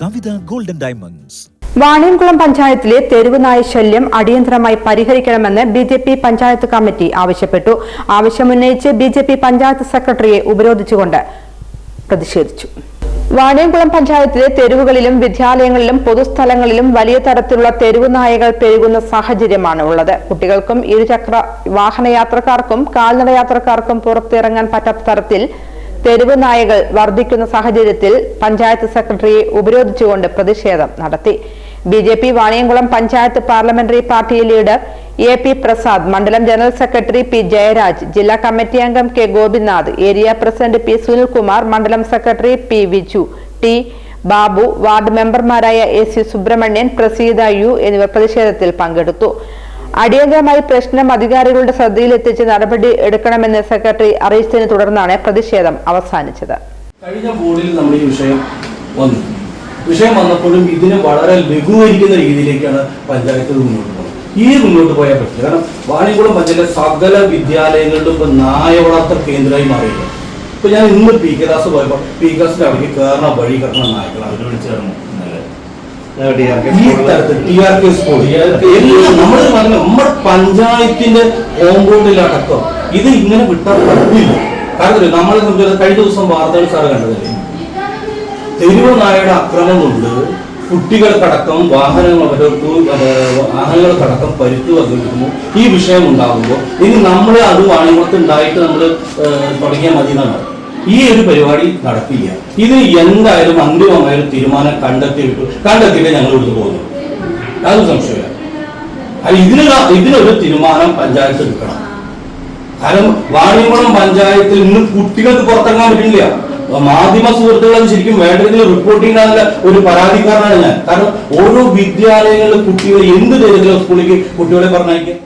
കവിത golden diamonds Vaniyamkulam പഞ്ചായത്തിലെ തെരുവ് നായ ശല്യം അടിയന്തരമായി പരിഹരിക്കണമെന്ന് B J P panchayat committee ആവശ്യപ്പെട്ടു. ആവശ്യമുന്നയിച്ച് ബി ജെ പി പഞ്ചായത്ത് സെക്രട്ടറിയെ ഉപരോധിച്ചുകൊണ്ട് പ്രതിഷേധിച്ചു. വാണിയംകുളം പഞ്ചായത്തിലെ തെരുവുകളിലും വിദ്യാലയങ്ങളിലും പൊതുസ്ഥലങ്ങളിലും വലിയ തരത്തിലുള്ള തെരുവുനായകൾ പെരുകുന്ന സാഹചര്യമാണ് ഉള്ളത്. കുട്ടികൾക്കും ഇരുചക്ര വാഹനയാത്രക്കാർക്കും കാൽനട യാത്രക്കാർക്കും പുറത്തിറങ്ങാൻ പറ്റാത്ത തരത്തിൽ തെരുവ് നായകൾ വർദ്ധിക്കുന്ന സാഹചര്യത്തിൽ പഞ്ചായത്ത് സെക്രട്ടറിയെ ഉപരോധിച്ചുകൊണ്ട് പ്രതിഷേധം നടത്തി. B J P Vaniyamkulam panchayat parliamentary party leader A P Prasad മണ്ഡലം ജനറൽ സെക്രട്ടറി പി ജയരാജ് ജില്ലാ കമ്മിറ്റി അംഗം K Gopinath area president P Sunilkumar മണ്ഡലം secretary P Viju T Babu ward മെമ്പർമാരായ A C Subrahmanyan Praseetha U എന്നിവർ പ്രതിഷേധത്തിൽ പങ്കെടുത്തു. അടിയന്തരമായി പ്രശ്നം അധികാരികളുടെ ശ്രദ്ധയിലെത്തിച്ച് നടപടി എടുക്കണമെന്ന് സെക്രട്ടറി അറിയിച്ചതിനെ തുടർന്നാണ് പ്രതിഷേധം അവസാനിച്ചത്. കഴിഞ്ഞ ബോർഡിൽ നമ്മൾ ഈ വിഷയം വന്നു. വിഷയം വന്നപ്പോഴും ഇതിനെ വളരെ ലഘൂകരിക്കുന്ന രീതിയിലേക്കാണ് പഞ്ചായത്ത് മുന്നോട്ട് പോകുന്നത്. ഈ മുന്നോട്ട് പോയാൽ പറ്റില്ല. കാരണം വാണികുളം പഞ്ചായത്തിലെ സകല വിദ്യാലയങ്ങളിലും ഇപ്പൊ നായ വളർത്ത കേന്ദ്രമായി മാറിയില്ല ഇപ്പൊ ഞാൻ ഇന്ന് പി കെ ദാസ് പോയപ്പോൾ പി കെ ദാസിന്റെ അവിടേക്ക് കയറുന്ന വഴി കിടക്കുന്ന നായ്ക്കളാണ്. ഈ തരത്തിൽ ടി ആർ കെ സ്കൂൾ എല്ലാം നമ്മൾ പറഞ്ഞ നമ്മുടെ പഞ്ചായത്തിന്റെ കോമ്പൗണ്ടിലടക്കം ഇത് ഇങ്ങനെ വിട്ടാൽ പറ്റില്ല. കാരണം നമ്മളെ സംബന്ധിച്ച കഴിഞ്ഞ ദിവസം വാർത്തകൾ സാറ് കണ്ടതല്ലേ തെരുവ് നായയുടെ അക്രമം കൊണ്ട് കുട്ടികൾക്കടക്കം വാഹനങ്ങൾ അവർക്ക് വാഹനങ്ങൾക്കടക്കം പരുത്തു വന്നിരിക്കുന്നു. ഈ വിഷയം ഉണ്ടാകുമ്പോൾ ഇനി നമ്മൾ അത് വാണിമത്ത് ഉണ്ടായിട്ട് നമ്മൾ തുടങ്ങിയാൽ മതി എന്നാണ്. ഈ ഒരു പരിപാടി നടത്തില്ല ഇത് എന്തായാലും അന്തിമമായ ഒരു തീരുമാനം കണ്ടെത്തി കണ്ടെത്തിയിട്ട് ഞങ്ങൾ ഇവിടുന്ന് പോകുന്നു അതൊരു സംശയമില്ല ഇതിന് ഇതിനൊരു തീരുമാനം പഞ്ചായത്ത് എടുക്കണം. കാരണം വാണിയംകുളം പഞ്ചായത്തിൽ ഇന്ന് കുട്ടികൾക്ക് പുറത്തിറങ്ങാൻ പറ്റില്ല. മാധ്യമ സുഹൃത്തുക്കളും ശരിക്കും വേണ്ട രീതിയിൽ റിപ്പോർട്ട് ചെയ്യാനുള്ള ഒരു പരാതിക്കാരനാണ് ഞാൻ. കാരണം ഓരോ വിദ്യാലയങ്ങളിലും കുട്ടികൾ എന്ത് തരത്തിലും സ്കൂളിലേക്ക് കുട്ടികളെ പറഞ്ഞയക്കുക